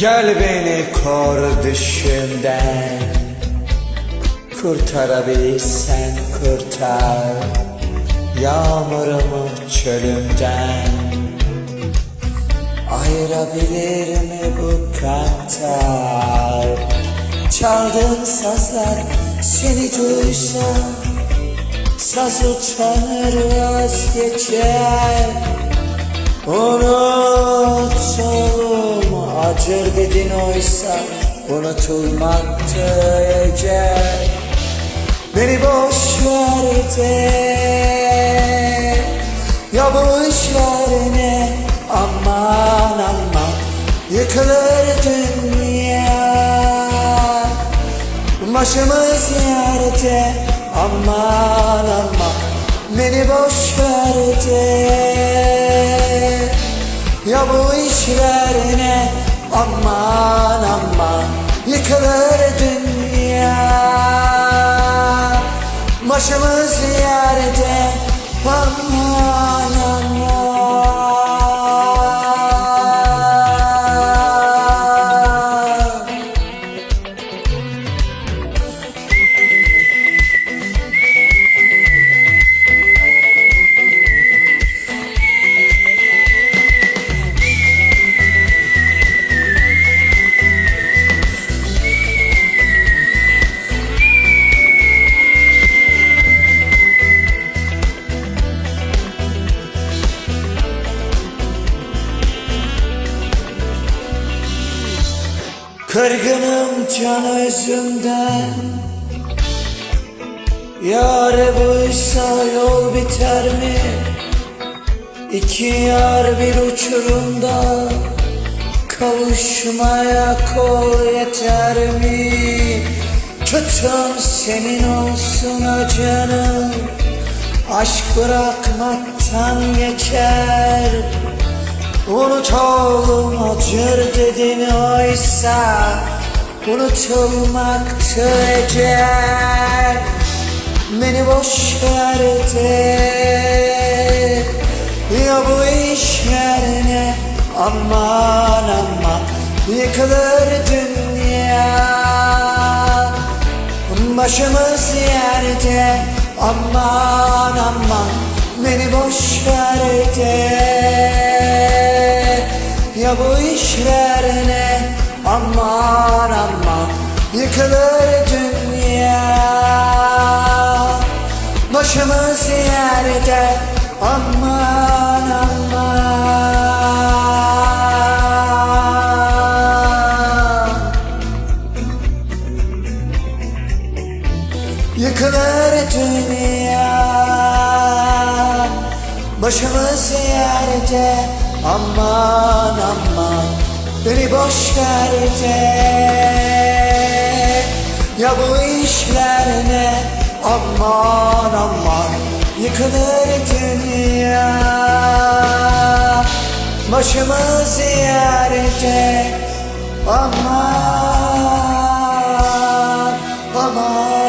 Gel beni kor düşümden. Kurtarabilirsen kurtar. Yağmurumu çölümden. Ayırabilir mi bu kantar? Çaldığın sazlar seni duysa Saz utanır vazgeçer. Unutalım acır dedin oysa Unutulmaktı ecel Beni boş ver de Ya bu işler ne? Aman aman. Yıkılır dünya. Başımız yerde. Aman aman. Beni boş ver de Ya bu işler ne aman aman Yıkılır Kırgınım can özümden Yar buysa yol biter mi? İki yar bir uçurumda Kavuşmaya kol yeter mi? Kötüm senin olsun ha canım Aşk bırakmaktan geçer Unutalım acır dedin oysa Unutulmaktı ecel Beni boş ver de. Ya bu işler ne aman aman Yıkılır dünya Başımız yerde aman aman Beni boş ver Ya bu işler ne? Aman aman Yıkılır dünya. Başımız yerde aman aman. Yıkılır dünya. Başımız yerde Aman aman Beni boş ver de Ya bu işler ne? Aman aman Yıkılır dünya. Başımız yerde Aman Aman